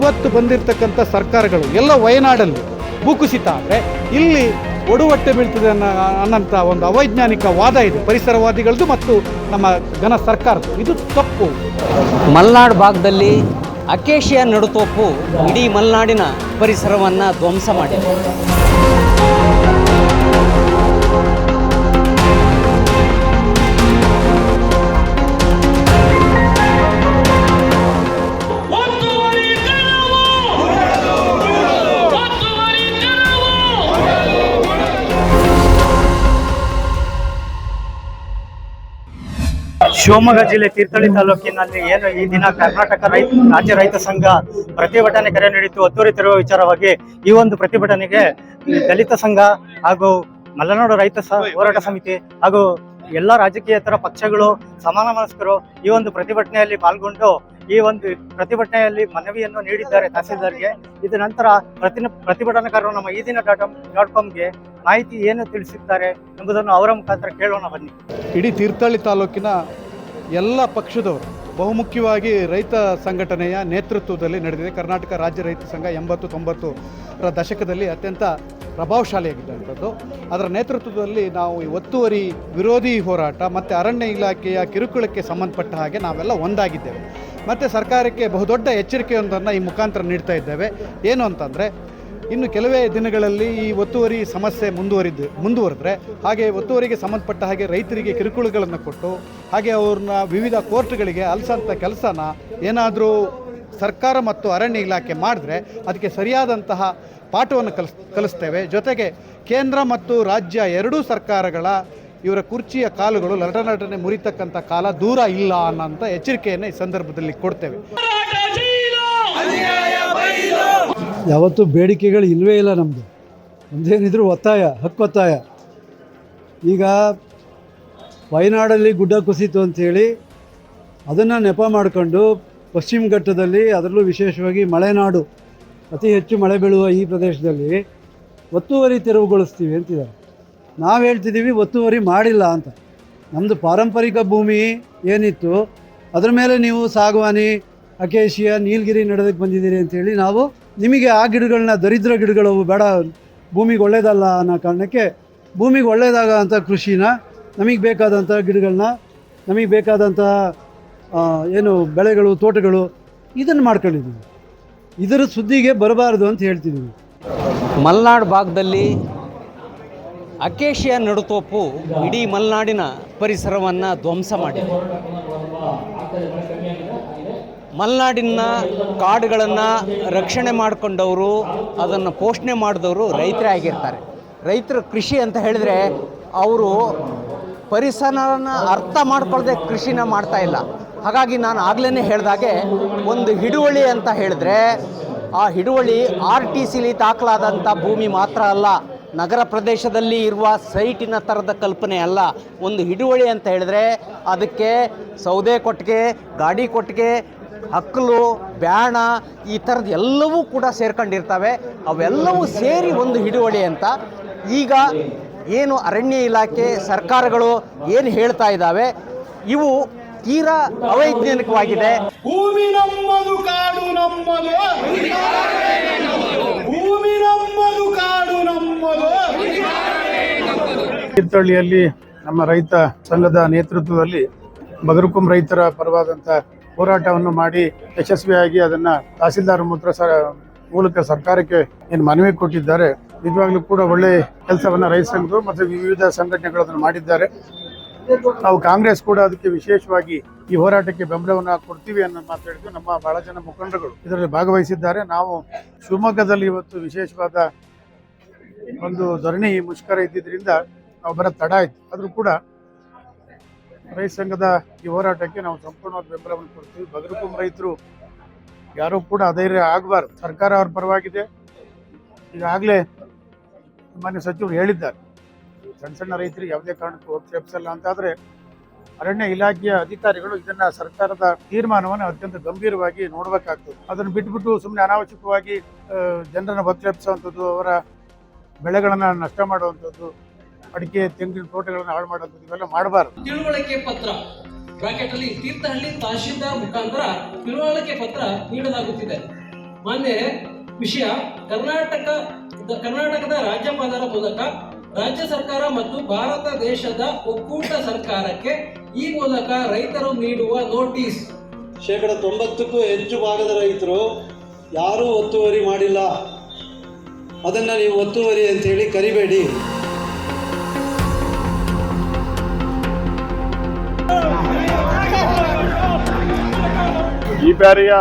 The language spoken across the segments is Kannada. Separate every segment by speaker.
Speaker 1: ಇವತ್ತು ಬಂದಿರತಕ್ಕಂಥ ಸರ್ಕಾರಗಳು, ಎಲ್ಲ ವಯನಾಡಲ್ಲಿ ಭೂಕುಸಿತ ಆದರೆ ಇಲ್ಲಿ ಒಡುವಟ್ಟೆ ಬೀಳ್ತದೆ ಅನ್ನೋ ಅನ್ನೋಂಥ ಒಂದು ಅವೈಜ್ಞಾನಿಕ ವಾದ ಇದೆ. ಪರಿಸರವಾದಿಗಳದ್ದು ಮತ್ತು ನಮ್ಮ ಘನ ಸರ್ಕಾರದ್ದು. ಇದು ತಪ್ಪು.
Speaker 2: ಮಲೆನಾಡು ಭಾಗದಲ್ಲಿ ಅಕೇಶಿಯ ನಡುತೋಪು ಇಡೀ ಮಲೆನಾಡಿನ ಪರಿಸರವನ್ನು ಧ್ವಂಸ ಮಾಡಿದೆ.
Speaker 3: ಶಿವಮೊಗ್ಗ ಜಿಲ್ಲೆ ತೀರ್ಥಹಳ್ಳಿ ತಾಲೂಕಿನಲ್ಲಿ ಏನು ಈ ದಿನ ಕರ್ನಾಟಕ ರೈತ, ರಾಜ್ಯ ರೈತ ಸಂಘ ಪ್ರತಿಭಟನೆ ಕರೆ ನೀಡಿತ್ತು. ಒತ್ತುವರಿ ತೆರವು ವಿಚಾರವಾಗಿ ಈ ಒಂದು ಪ್ರತಿಭಟನೆಗೆ ದಲಿತ ಸಂಘ ಹಾಗೂ ಮಲೆನಾಡು ರೈತ ಹೋರಾಟ ಸಮಿತಿ ಹಾಗೂ ಎಲ್ಲ ರಾಜಕೀಯೇತರ ಪಕ್ಷಗಳು, ಸಮಾನ ಮನಸ್ಕರು ಈ ಒಂದು ಪ್ರತಿಭಟನೆಯಲ್ಲಿ ಪಾಲ್ಗೊಂಡು ಈ ಒಂದು ಪ್ರತಿಭಟನೆಯಲ್ಲಿ ಮನವಿಯನ್ನು ನೀಡಿದ್ದಾರೆ ತಹಸೀಲ್ದಾರ್ಗೆ. ಇದ ನಂತರ ಪ್ರತಿ ಪ್ರತಿಭಟನಾಕಾರರು ನಮ್ಮ ಈ ದಿನ ಡಾಟ್ ಡಾಟ್ ಕಾಮ್ಗೆ ಮಾಹಿತಿ ಏನು ತಿಳಿಸಿದ್ದಾರೆ ಎಂಬುದನ್ನು ಅವರ ಮುಖಾಂತರ ಕೇಳೋಣ ಬನ್ನಿ.
Speaker 1: ಇಡೀ ತೀರ್ಥಹಳ್ಳಿ ತಾಲೂಕಿನ ಎಲ್ಲ ಪಕ್ಷದವರು, ಬಹುಮುಖ್ಯವಾಗಿ ರೈತ ಸಂಘಟನೆಯ ನೇತೃತ್ವದಲ್ಲಿ ನಡೆದಿದೆ. ಕರ್ನಾಟಕ ರಾಜ್ಯ ರೈತ ಸಂಘ ಎಂಬತ್ತು ರ ದಶಕದಲ್ಲಿ ಅತ್ಯಂತ ಪ್ರಭಾವಶಾಲಿಯಾಗಿದ್ದಂಥದ್ದು. ಅದರ ನೇತೃತ್ವದಲ್ಲಿ ನಾವು ಈ ಒತ್ತುವರಿ ವಿರೋಧಿ ಹೋರಾಟ ಮತ್ತು ಅರಣ್ಯ ಇಲಾಖೆಯ ಕಿರುಕುಳಕ್ಕೆ ಸಂಬಂಧಪಟ್ಟ ಹಾಗೆ ನಾವೆಲ್ಲ ಒಂದಾಗಿದ್ದೇವೆ. ಮತ್ತು ಸರ್ಕಾರಕ್ಕೆ ಬಹುದೊಡ್ಡ ಎಚ್ಚರಿಕೆಯೊಂದನ್ನು ಈ ಮುಖಾಂತರ ನೀಡ್ತಾ ಇದ್ದೇವೆ. ಏನು ಅಂತಂದರೆ ಇನ್ನು ಕೆಲವೇ ದಿನಗಳಲ್ಲಿ ಈ ಒತ್ತುವರಿ ಸಮಸ್ಯೆ ಮುಂದುವರಿದು ಮುಂದುವರೆದ್ರೆ ಹಾಗೆ ಒತ್ತುವರಿಗೆ ಸಂಬಂಧಪಟ್ಟ ಹಾಗೆ ರೈತರಿಗೆ ಕಿರುಕುಳಗಳನ್ನು ಕೊಟ್ಟು ಹಾಗೆ ಅವ್ರನ್ನ ವಿವಿಧ ಕೋರ್ಟ್ಗಳಿಗೆ ಅಲ್ಸಂಥ ಕೆಲಸನ ಏನಾದರೂ ಸರ್ಕಾರ ಮತ್ತು ಅರಣ್ಯ ಇಲಾಖೆ ಮಾಡಿದ್ರೆ ಅದಕ್ಕೆ ಸರಿಯಾದಂತಹ ಪಾಠವನ್ನು ಕಲಿಸ್ ಕಲಿಸ್ತೇವೆ. ಜೊತೆಗೆ ಕೇಂದ್ರ ಮತ್ತು ರಾಜ್ಯ ಎರಡೂ ಸರ್ಕಾರಗಳ ಇವರ ಕುರ್ಚಿಯ ಕಾಲುಗಳು ಲಟನಟನೆ ಮುರಿತಕ್ಕಂಥ ಕಾಲ ದೂರ ಇಲ್ಲ ಅನ್ನೋಂಥ ಎಚ್ಚರಿಕೆಯನ್ನು ಈ ಸಂದರ್ಭದಲ್ಲಿ ಕೊಡ್ತೇವೆ.
Speaker 4: ಯಾವತ್ತೂ ಬೇಡಿಕೆಗಳು ಇಲ್ಲವೇ ಇಲ್ಲ ನಮ್ಮದು ನಮ್ಮದೇನಿದ್ರು ಒತ್ತಾಯ ಹಕ್ಕೊತ್ತಾಯ ಈಗ ವಯನಾಡಲ್ಲಿ ಗುಡ್ಡ ಕುಸಿತು ಅಂಥೇಳಿ ಅದನ್ನು ನೆಪ ಮಾಡಿಕೊಂಡು ಪಶ್ಚಿಮ ಘಟ್ಟದಲ್ಲಿ ಅದರಲ್ಲೂ ವಿಶೇಷವಾಗಿ ಮಳೆನಾಡು ಅತಿ ಹೆಚ್ಚು ಮಳೆ ಬೀಳುವ ಈ ಪ್ರದೇಶದಲ್ಲಿ ಒತ್ತುವರಿ ತೆರವುಗೊಳಿಸ್ತೀವಿ ಅಂತಿದ್ದಾರೆ. ನಾವು ಹೇಳ್ತಿದ್ದೀವಿ ಒತ್ತುವರಿ ಮಾಡಿಲ್ಲ ಅಂತ. ನಮ್ಮದು ಪಾರಂಪರಿಕ ಭೂಮಿ ಏನಿತ್ತು, ಅದರ ಮೇಲೆ ನೀವು ಸಾಗವಾನಿ, ಅಕೇಶಿಯ, ನೀಲಗಿರಿ ನಡೆದಕ್ಕೆ ಬಂದಿದ್ದೀರಿ ಅಂತೇಳಿ ನಾವು ನಿಮಗೆ ಆ ಗಿಡಗಳನ್ನ ದರಿದ್ರ ಗಿಡಗಳು ಬೇಡ, ಭೂಮಿಗೆ ಒಳ್ಳೇದಲ್ಲ ಅನ್ನೋ ಕಾರಣಕ್ಕೆ ಭೂಮಿಗೆ ಒಳ್ಳೇದಾಗ ಅಂಥ ಕೃಷಿನ, ನಮಗೆ ಬೇಕಾದಂಥ ಗಿಡಗಳನ್ನ ನಮಗೆ ಬೇಕಾದಂಥ ಏನು ಬೆಳೆಗಳು, ತೋಟಗಳು ಇದನ್ನು ಮಾಡ್ಕೊಂಡಿದ್ದೀವಿ ಇದರ ಸುದ್ದಿಗೆ ಬರಬಾರ್ದು ಅಂತ ಹೇಳ್ತಿದ್ದೀವಿ
Speaker 2: ಮಲೆನಾಡು ಭಾಗದಲ್ಲಿ ಅಕೇಶಿಯ ನಡುತೋಪು ಇಡೀ ಮಲೆನಾಡಿನ ಪರಿಸರವನ್ನು ಧ್ವಂಸ ಮಾಡಿದೆ. ಮಲೆನಾಡಿನ ಕಾಡುಗಳನ್ನು ರಕ್ಷಣೆ ಮಾಡಿಕೊಂಡವರು, ಅದನ್ನು ಪೋಷಣೆ ಮಾಡಿದವರು ರೈತರೇ ಆಗಿರ್ತಾರೆ. ರೈತರ ಕೃಷಿ ಅಂತ ಹೇಳಿದ್ರೆ ಅವರು ಪರಿಸರನ ಅರ್ಥ ಮಾಡ್ಕೊಳ್ಳದೆ ಕೃಷಿನ ಮಾಡ್ತಾ ಇಲ್ಲ. ಹಾಗಾಗಿ ನಾನು ಆಗ್ಲೇ ಹೇಳಿದಾಗೆ ಒಂದು ಹಿಡುವಳಿ ಅಂತ ಹೇಳಿದ್ರೆ, ಆ ಹಿಡುವಳಿ ಆರ್ ಟಿ ಸಿಲಿ ದಾಖಲಾದಂಥ ಭೂಮಿ ಮಾತ್ರ ಅಲ್ಲ. ನಗರ ಪ್ರದೇಶದಲ್ಲಿ ಇರುವ ಸೈಟಿನ ಥರದ ಕಲ್ಪನೆ ಅಲ್ಲ. ಒಂದು ಹಿಡುವಳಿ ಅಂತ ಹೇಳಿದ್ರೆ ಅದಕ್ಕೆ ಸೌದೆ ಕೊಟ್ಟಿಗೆ, ಗಾಡಿ ಕೊಟ್ಟಿಗೆ ಹಕ್ಕಲು ಬ್ಯಾಣ ಈ ಥರದ್ದು ಎಲ್ಲವೂ ಕೂಡ ಸೇರ್ಕೊಂಡಿರ್ತವೆ. ಅವೆಲ್ಲವೂ ಸೇರಿ ಒಂದು ಹಿಡುವಳಿ ಅಂತ. ಈಗ ಏನು ಅರಣ್ಯ ಇಲಾಖೆ, ಸರ್ಕಾರಗಳು ಏನು ಹೇಳ್ತಾ ಇದ್ದಾವೆ, ಇವು ತೀರಾ ಅವೈಜ್ಞಾನಿಕವಾಗಿದೆ.
Speaker 5: ಭೂಮಿ ನಮ್ಮದು, ಕಾಡು ನಮ್ಮದು ಭೂಮಿ ನಮ್ಮದು ಕಾಡು ನಮ್ಮದು
Speaker 6: ತೀರ್ಥಹಳ್ಳಿಯಲ್ಲಿ ನಮ್ಮ ರೈತ ಸಂಘದ ನೇತೃತ್ವದಲ್ಲಿ ಬಗರುಕುಂ ರೈತರ ಪರವಾದಂತ ಹೋರಾಟವನ್ನು ಮಾಡಿ ಯಶಸ್ವಿಯಾಗಿ ಅದನ್ನ ತಹಸೀಲ್ದಾರ್ ಮೂತ್ರ ಮೂಲಕ ಸರ್ಕಾರಕ್ಕೆ ಏನು ಮನವಿ ಕೊಟ್ಟಿದ್ದಾರೆ. ನಿಜವಾಗ್ಲೂ ಕೂಡ ಒಳ್ಳೆ ಕೆಲಸವನ್ನ ರೈತ ಸಂಘದ ಮತ್ತು ವಿವಿಧ ಸಂಘಟನೆಗಳು ಅದನ್ನು ಮಾಡಿದ್ದಾರೆ. ನಾವು ಕಾಂಗ್ರೆಸ್ ಕೂಡ ಅದಕ್ಕೆ ವಿಶೇಷವಾಗಿ ಈ ಹೋರಾಟಕ್ಕೆ ಬೆಂಬಲವನ್ನ ಕೊಡ್ತೀವಿ ಅನ್ನೋ ಮಾತಾಡಿದ್ವಿ ನಮ್ಮ ಬಹಳ ಜನ ಮುಖಂಡರುಗಳು. ಇದರಲ್ಲಿ ಭಾಗವಹಿಸಿದ್ದಾರೆ. ನಾವು ಶಿವಮೊಗ್ಗದಲ್ಲಿ ಇವತ್ತು ವಿಶೇಷವಾದ ಒಂದು ಧರಣಿ ಮುಷ್ಕರ ಇದ್ದಿದ್ರಿಂದ ನಾವು ಬರೋ ತಡ ಆಯ್ತು. ಆದರೂ ಕೂಡ ರೈತ ಸಂಘದ ಈ ಹೋರಾಟಕ್ಕೆ ನಾವು ಸಂಪೂರ್ಣವಾದ ಬೆಂಬಲವನ್ನು ಕೊಡ್ತೀವಿ. ಬಗರುಕುಂ ರೈತರು ಯಾರೂ ಕೂಡ ಅಧೈರ್ಯ ಆಗಬಾರ್ದು. ಸರ್ಕಾರ ಅವ್ರ ಪರವಾಗಿದೆ. ಈಗಾಗಲೇ ಮಾನ್ಯ ಸಚಿವರು ಹೇಳಿದ್ದಾರೆ. ಸಣ್ಣ ಸಣ್ಣ ರೈತರಿಗೆ ಯಾವುದೇ ಕಾರಣಕ್ಕೂ ಆಕ್ಷೇಪಿಸಲ್ಲ ಅಂತಾದರೆ ಅರಣ್ಯ ಇಲಾಖೆಯ ಅಧಿಕಾರಿಗಳು ಇದನ್ನು ಸರ್ಕಾರದ ತೀರ್ಮಾನವನ್ನು ಅತ್ಯಂತ ಗಂಭೀರವಾಗಿ ನೋಡಬೇಕಾಗ್ತದೆ. ಅದನ್ನು ಬಿಟ್ಬಿಟ್ಟು ಸುಮ್ಮನೆ ಅನಾವಶ್ಯಕವಾಗಿ ಜನರನ್ನು ಒತ್ತರಿಸುವಂಥದ್ದು ಅವರ ಬೆಳೆಗಳನ್ನು ನಷ್ಟ ಮಾಡುವಂಥದ್ದು ಅಡಿಕೆ ತೆಂಗಿನ ತೋಟಗಳನ್ನು ಹಾಳು ಮಾಡೋದು ಇವೆಲ್ಲ ಮಾಡಬಾರ್ದು.
Speaker 7: ತಿಳುವಳಿಕೆ ಪತ್ರ. ಬ್ರಾಕೆಟ್ ಅಲ್ಲಿ ತೀರ್ಥಹಳ್ಳಿ ತಹಶೀಲ್ದಾರ್ ಮುಖಾಂತರ ತಿಳುವಳಿಕೆ ಪತ್ರ ನೀಡಲಾಗುತ್ತಿದೆ. ಮಾನ್ಯ ವಿಷಯ ಕರ್ನಾಟಕ ಕರ್ನಾಟಕದ ರಾಜ್ಯಪಾಲರ ಮೂಲಕ ರಾಜ್ಯ ಸರ್ಕಾರ ಮತ್ತು ಭಾರತ ದೇಶದ ಒಕ್ಕೂಟ ಸರ್ಕಾರಕ್ಕೆ ಈ ಮೂಲಕ ರೈತರು ನೀಡುವ ನೋಟಿಸ್.
Speaker 4: ಶೇಕಡ ತೊಂಬತ್ತಕ್ಕೂ ಹೆಚ್ಚು ಭಾಗದ ರೈತರು ಯಾರೂ ಒತ್ತುವರಿ ಮಾಡಿಲ್ಲ. ಅದನ್ನು ನೀವು ಒತ್ತುವರಿ ಅಂತ ಹೇಳಿ ಕರಿಬೇಡಿ.
Speaker 8: ಈ ಬಾರಿಯ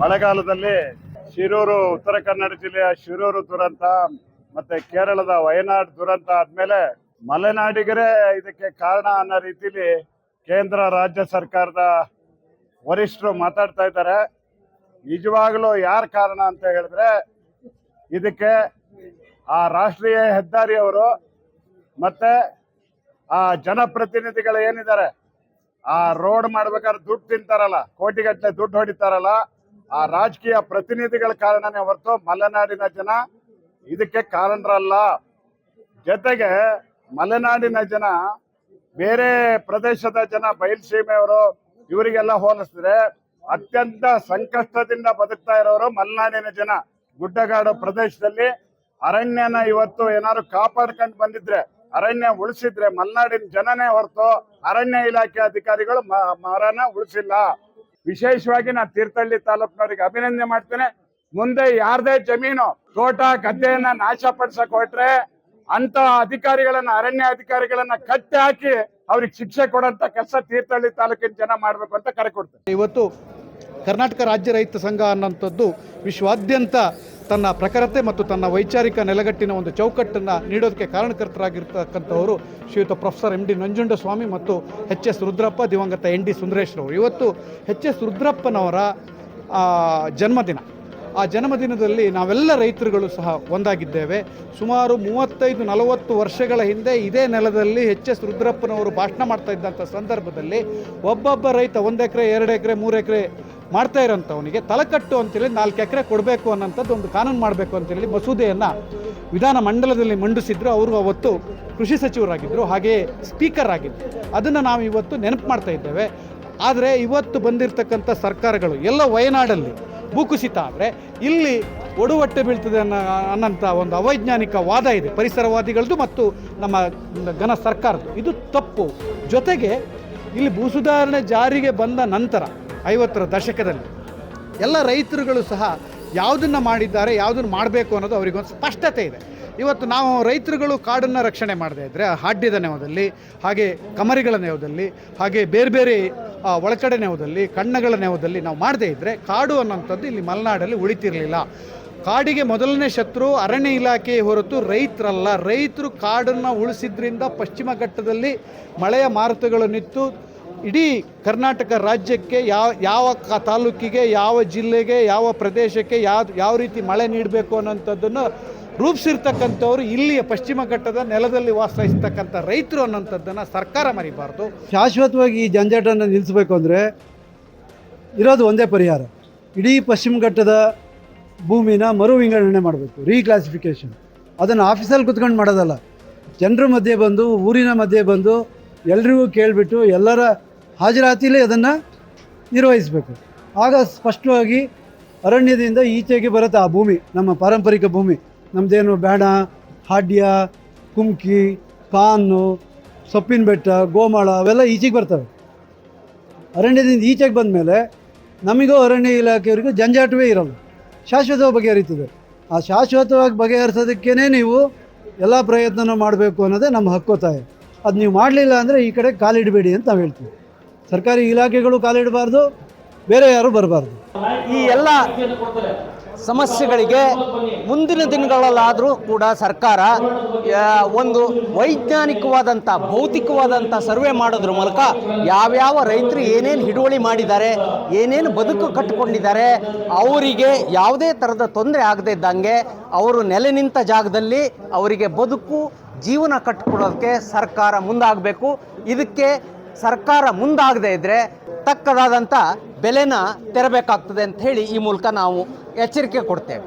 Speaker 8: ಮಳೆಗಾಲದಲ್ಲಿ ಶಿರೂರು ಉತ್ತರ ಕನ್ನಡ ಜಿಲ್ಲೆಯ ಶಿರೂರು ದುರಂತ, ಮತ್ತೆ ಕೇರಳದ ವಯನಾಡ್ ದುರಂತ ಆದ್ಮೇಲೆ ಮಲೆನಾಡಿಗರೇ ಇದಕ್ಕೆ ಕಾರಣ ಅನ್ನೋ ರೀತಿಲಿ ಕೇಂದ್ರ, ರಾಜ್ಯ ಸರ್ಕಾರದ ವರಿಷ್ಠರು ಮಾತಾಡ್ತಾ ಇದ್ದಾರೆ. ನಿಜವಾಗ್ಲೂ ಯಾರ್ ಕಾರಣ ಅಂತ ಹೇಳಿದ್ರೆ ಇದಕ್ಕೆ ಆ ರಾಷ್ಟ್ರೀಯ ಹೆದ್ದಾರಿಯವರು ಮತ್ತೆ ಆ ಜನಪ್ರತಿನಿಧಿಗಳು ಏನಿದ್ದಾರೆ ಆ ರೋಡ್ ಮಾಡ್ಬೇಕಾದ್ರೆ ದುಡ್ಡು ತಿಂತಾರಲ್ಲ, ಕೋಟಿಗಟ್ಟಲೆ ದುಡ್ಡು ಹೊಡಿತಾರಲ್ಲ, ಆ ರಾಜಕೀಯ ಪ್ರತಿನಿಧಿಗಳ ಕಾರಣನೇ ಹೊರತು ಮಲೆನಾಡಿನ ಜನ ಇದಕ್ಕೆ ಕಾರಣರಲ್ಲ. ಜೊತೆಗೆ ಮಲೆನಾಡಿನ ಜನ ಬೇರೆ ಪ್ರದೇಶದ ಜನ ಬಯಲುಸೀಮೆಯವರು ಇವರಿಗೆಲ್ಲ ಹೋಲಿಸಿದ್ರೆ ಅತ್ಯಂತ ಸಂಕಷ್ಟದಿಂದ ಬದುಕ್ತಾ ಇರೋರು ಮಲೆನಾಡಿನ ಜನ. ಗುಡ್ಡಗಾಡು ಪ್ರದೇಶದಲ್ಲಿ ಅರಣ್ಯನ ಇವತ್ತು ಏನಾದ್ರು ಕಾಪಾಡ್ಕೊಂಡು ಬಂದಿದ್ರೆ ಅರಣ್ಯ ಉಳಿಸಿದ್ರೆ ಮಲ್ನಾಡಿನ ಜನನೇ ಹೊರತು ಅರಣ್ಯ ಇಲಾಖೆ ಅಧಿಕಾರಿಗಳು ಮರನ ಉಳಿಸಿಲ್ಲ. ವಿಶೇಷವಾಗಿ ನಾನು ತೀರ್ಥಹಳ್ಳಿ ತಾಲೂಕಿನವರಿಗೆ ಅಭಿನಂದನೆ ಮಾಡ್ತೇನೆ. ಮುಂದೆ ಯಾರ್ದೇ ಜಮೀನು, ತೋಟ, ಗದ್ದೆಯನ್ನ ನಾಶ ಪಡಿಸಕ್ ಹೊಟ್ರೆ ಅಂತ ಅಧಿಕಾರಿಗಳನ್ನ, ಅರಣ್ಯ ಅಧಿಕಾರಿಗಳನ್ನ ಕಟ್ಟಿ ಹಾಕಿ ಅವ್ರಿಗೆ ಶಿಕ್ಷೆ ಕೊಡಂತ ಕೆಲಸ ತೀರ್ಥಹಳ್ಳಿ ತಾಲೂಕಿನ ಜನ ಮಾಡ್ಬೇಕು ಅಂತ ಕರೆ ಕೊಡ್ತೇನೆ.
Speaker 1: ಇವತ್ತು ಕರ್ನಾಟಕ ರಾಜ್ಯ ರೈತ ಸಂಘ ಅನ್ನೋಂಥದ್ದು ವಿಶ್ವಾದ್ಯಂತ ತನ್ನ ಪ್ರಖರತೆ ಮತ್ತು ತನ್ನ ವೈಚಾರಿಕ ನೆಲೆಗಟ್ಟಿನ ಒಂದು ಚೌಕಟ್ಟನ್ನು ನೀಡೋದಕ್ಕೆ ಕಾರಣಕರ್ತರಾಗಿರ್ತಕ್ಕಂಥವರು ಶ್ರೀಯುತ ಪ್ರೊಫೆಸರ್ ಎಂ ಡಿ ನಂಜುಂಡಸ್ವಾಮಿ ಮತ್ತು ಎಚ್ ಎಸ್ ರುದ್ರಪ್ಪ, ದಿವಂಗತ ಎನ್ ಡಿ ಸುಂದರೇಶ್ರವರು. ಇವತ್ತು ಎಚ್ ಎಸ್ ರುದ್ರಪ್ಪನವರ ಜನ್ಮದಿನ. ಆ ಜನ್ಮದಿನದಲ್ಲಿ ನಾವೆಲ್ಲ ರೈತರುಗಳು ಸಹ ಒಂದಾಗಿದ್ದೇವೆ. ಸುಮಾರು ಮೂವತ್ತೈದು ನಲವತ್ತು ವರ್ಷಗಳ ಹಿಂದೆ ಇದೇ ನೆಲದಲ್ಲಿ ಎಚ್ ಎಸ್ ರುದ್ರಪ್ಪನವರು ಭಾಷಣ ಮಾಡ್ತಾ ಇದ್ದಂಥ ಸಂದರ್ಭದಲ್ಲಿ ಒಬ್ಬೊಬ್ಬ ರೈತ ಒಂದು ಎಕರೆ, ಎರಡು ಎಕರೆ, ಮೂರು ಎಕರೆ ಮಾಡ್ತಾ ಇರೋಂಥವನಿಗೆ ತಲೆಕಟ್ಟು ಅಂತೇಳಿ ನಾಲ್ಕು ಎಕರೆ ಕೊಡಬೇಕು ಅನ್ನೋಂಥದ್ದು ಒಂದು ಕಾನೂನು ಮಾಡಬೇಕು ಅಂತೇಳಿ ಮಸೂದೆಯನ್ನು ವಿಧಾನ ಮಂಡಲದಲ್ಲಿ ಮಂಡಿಸಿದ್ರು. ಅವರು ಅವತ್ತು ಕೃಷಿ ಸಚಿವರಾಗಿದ್ದರು ಹಾಗೆಯೇ ಸ್ಪೀಕರ್ ಆಗಿದ್ದರು ಅದನ್ನು ನಾವು ಇವತ್ತು ನೆನಪು ಮಾಡ್ತಾ ಇದ್ದೇವೆ. ಆದರೆ ಇವತ್ತು ಬಂದಿರತಕ್ಕಂಥ ಸರ್ಕಾರಗಳು, ಎಲ್ಲ ವಯನಾಡಲ್ಲಿ ಭೂಕುಸಿತ ಆದರೆ ಇಲ್ಲಿ ಒಡುವಟ್ಟೆ ಬೀಳ್ತದೆ ಅನ್ನೋ, ಅನ್ನೋಂಥ ಒಂದು ಅವೈಜ್ಞಾನಿಕ ವಾದ ಇದೆ. ಪರಿಸರವಾದಿಗಳದ್ದು ಮತ್ತು ನಮ್ಮ ಘನ ಸರ್ಕಾರದ್ದು. ಇದು ತಪ್ಪು. ಜೊತೆಗೆ ಇಲ್ಲಿ ಭೂ ಸುಧಾರಣೆ ಜಾರಿಗೆ ಬಂದ ನಂತರ ಐವತ್ತರ ದಶಕದಲ್ಲಿ ಎಲ್ಲ ರೈತರುಗಳು ಸಹ ಯಾವುದನ್ನು ಮಾಡಿದ್ದಾರೆ, ಯಾವುದನ್ನು ಮಾಡಬೇಕು ಅನ್ನೋದು ಅವರಿಗೊಂದು ಸ್ಪಷ್ಟತೆ ಇದೆ. ಇವತ್ತು ನಾವು ರೈತರುಗಳು ಕಾಡನ್ನು ರಕ್ಷಣೆ ಮಾಡದೇ ಇದ್ದರೆ ಹಾಡ್ಯದ ನೆವದಲ್ಲಿ, ಹಾಗೆ ಕಮರಿಗಳ ನೆವದಲ್ಲಿ, ಹಾಗೆ ಬೇರೆ ಬೇರೆ ಒಳಕಡೆ ನೆವದಲ್ಲಿ, ಕಣ್ಣಗಳ ನೆವದಲ್ಲಿ ನಾವು ಮಾಡದೇ ಇದ್ದರೆ ಕಾಡು ಅನ್ನೋಂಥದ್ದು ಇಲ್ಲಿ ಮಲೆನಾಡಲ್ಲಿ ಉಳಿತಿರಲಿಲ್ಲ. ಕಾಡಿಗೆ ಮೊದಲನೇ ಶತ್ರು ಅರಣ್ಯ ಇಲಾಖೆ ಹೊರತು ರೈತರಲ್ಲ. ರೈತರು ಕಾಡನ್ನು ಉಳಿಸಿದ್ರಿಂದ ಪಶ್ಚಿಮ ಘಟ್ಟದಲ್ಲಿ ಮಳೆಯ ಮಾರುತಗಳು ನಿಂತು ಇಡೀ ಕರ್ನಾಟಕ ರಾಜ್ಯಕ್ಕೆ ಯಾವ ಯಾವ ತಾಲೂಕಿಗೆ, ಯಾವ ಜಿಲ್ಲೆಗೆ, ಯಾವ ಪ್ರದೇಶಕ್ಕೆ ಯಾವ ಯಾವ ರೀತಿ ಮಳೆ ನೀಡಬೇಕು ಅನ್ನೋಂಥದ್ದನ್ನು ರೂಪಿಸಿರ್ತಕ್ಕಂಥವ್ರು ಇಲ್ಲಿಯ ಪಶ್ಚಿಮ ಘಟ್ಟದ ನೆಲದಲ್ಲಿ ವಾಸಿಸ್ತಕ್ಕಂಥ ರೈತರು ಅನ್ನೋಂಥದ್ದನ್ನು ಸರ್ಕಾರ ಮರಿಬಾರ್ದು.
Speaker 4: ಶಾಶ್ವತವಾಗಿ ಈ ಜಂಜಾಟನ್ನು ನಿಲ್ಲಿಸಬೇಕು ಅಂದರೆ ಇರೋದು ಒಂದೇ ಪರಿಹಾರ. ಇಡೀ ಪಶ್ಚಿಮ ಘಟ್ಟದ ಭೂಮಿನ ಮರು ವಿಂಗಡಣೆ ಮಾಡಬೇಕು ರೀಕ್ಲಾಸಿಫಿಕೇಷನ್ ಅದನ್ನು ಆಫೀಸಲ್ಲಿ ಕುತ್ಕೊಂಡು ಮಾಡೋದಲ್ಲ. ಜನರ ಮಧ್ಯೆ ಬಂದು, ಊರಿನ ಮಧ್ಯೆ ಬಂದು ಎಲ್ರಿಗೂ ಕೇಳಿಬಿಟ್ಟು ಎಲ್ಲರ ಹಾಜರಾತಿಲೇ ಅದನ್ನು ನಿರ್ವಹಿಸಬೇಕು. ಆಗ ಸ್ಪಷ್ಟವಾಗಿ ಅರಣ್ಯದಿಂದ ಈಚೆಗೆ ಬರುತ್ತೆ ಆ ಭೂಮಿ, ನಮ್ಮ ಪಾರಂಪರಿಕ ಭೂಮಿ. ನಮ್ಮದೇನು ಬೇಡ ಹಾಡ್ಯ ಕುಮ್ಕಿ ಕಾನು ಸೊಪ್ಪಿನ ಬೆಟ್ಟ, ಗೋಮಾಳ ಅವೆಲ್ಲ ಈಚೆಗೆ ಬರ್ತವೆ. ಅರಣ್ಯದಿಂದ ಈಚೆಗೆ ಬಂದ ಮೇಲೆ ನಮಗೂ ಅರಣ್ಯ ಇಲಾಖೆಯವರಿಗೂ ಜಂಜಾಟವೇ ಇರಲ್ಲ. ಶಾಶ್ವತವಾಗಿ ಬಗೆಹರಿತದೆ. ಆ ಶಾಶ್ವತವಾಗಿ ಬಗೆಹರಿಸೋದಕ್ಕೇ ನೀವು ಎಲ್ಲ ಪ್ರಯತ್ನನೂ ಮಾಡಬೇಕು ಅನ್ನೋದೇ ನಮ್ಮ ಹಕ್ಕೊತ್ತಾಯ ಅದು ನೀವು ಮಾಡಲಿಲ್ಲ ಅಂದರೆ ಈ ಕಡೆ ಕಾಲಿಡಬೇಡಿ ಅಂತ ನಾವು ಹೇಳ್ತೀವಿ. ಸರ್ಕಾರಿ ಇಲಾಖೆಗಳು ಕಾಲಿಡಬಾರ್ದು ಬೇರೆ ಯಾರು ಬರಬಾರ್ದು.
Speaker 2: ಈ ಎಲ್ಲ ಸಮಸ್ಯೆಗಳಿಗೆ ಮುಂದಿನ ದಿನಗಳಲ್ಲಾದರೂ ಕೂಡ ಸರ್ಕಾರ ಒಂದು ವೈಜ್ಞಾನಿಕವಾದಂಥ, ಭೌತಿಕವಾದಂಥ ಸರ್ವೆ ಮಾಡೋದ್ರ ಮೂಲಕ ಯಾವ್ಯಾವ ರೈತರು ಏನೇನು ಹಿಡುವಳಿ ಮಾಡಿದ್ದಾರೆ, ಏನೇನು ಬದುಕು ಕಟ್ಟಿಕೊಂಡಿದ್ದಾರೆ ಅವರಿಗೆ ಯಾವುದೇ ಥರದ ತೊಂದರೆ ಆಗದೇ ಇದ್ದಂಗೆ ಅವರು ನೆಲೆ ನಿಂತ ಜಾಗದಲ್ಲಿ ಅವರಿಗೆ ಬದುಕು, ಜೀವನ ಕಟ್ಟಿಕೊಡೋದಕ್ಕೆ ಸರ್ಕಾರ ಮುಂದಾಗಬೇಕು. ಇದಕ್ಕೆ ಸರ್ಕಾರ ಮುಂದಾಗದೇ ಇದ್ದರೆ ತಕ್ಕದಾದಂಥ ಬೆಲೆನ ತೆರಬೇಕಾಗ್ತದೆ ಅಂತ ಹೇಳಿ ಈ ಮೂಲಕ ನಾವು ಎಚ್ಚರಿಕೆ ಕೊಡ್ತೇವೆ.